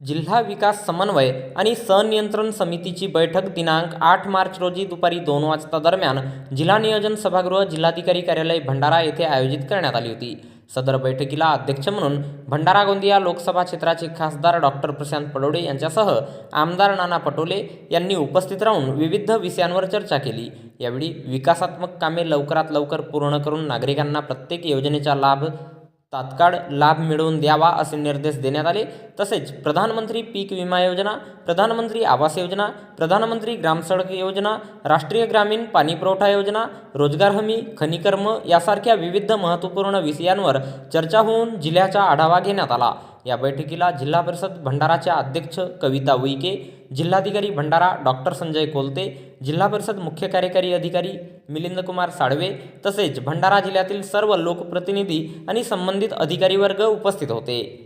जिल्हा विकास समन्वय आणि सनियंत्रण समितीची बैठक दिनांक आठ मार्च रोजी दुपारी दोन वाजता दरम्यान जिल्हा नियोजन सभागृह जिल्हाधिकारी कार्यालय भंडारा येथे आयोजित करण्यात आली होती. सदर बैठकीला अध्यक्ष म्हणून भंडारा गोंदिया लोकसभा क्षेत्राचे खासदार डॉक्टर प्रशांत पडोडे यांच्यासह आमदार नाना पटोले यांनी उपस्थित राहून विविध विषयांवर चर्चा केली. यावेळी विकासात्मक कामे लवकरात लवकर पूर्ण करून नागरिकांना प्रत्येक योजनेचा लाभ तात्काळ लाभ मिळवून द्यावा असे निर्देश देण्यात आले. तसेच प्रधानमंत्री पीक विमा योजना प्रधानमंत्री आवास योजना प्रधानमंत्री ग्रामसडक योजना राष्ट्रीय ग्रामीण पाणीपुरवठा योजना रोजगार हमी खनिकर्म यासारख्या विविध महत्त्वपूर्ण विषयांवर चर्चा होऊन जिल्ह्याचा आढावा घेण्यात आला. या बैठकीला जिल्हा परिषद भंडाराच्या अध्यक्ष कविता उईके जिल्हाधिकारी भंडारा डॉक्टर संजय कोलते जिल्हा परिषद मुख्य कार्यकारी अधिकारी मिलिंद कुमार साळवे तसेच भंडारा जिल्ह्यातील सर्व लोकप्रतिनिधी आणि संबंधित अधिकारी वर्ग उपस्थित होते.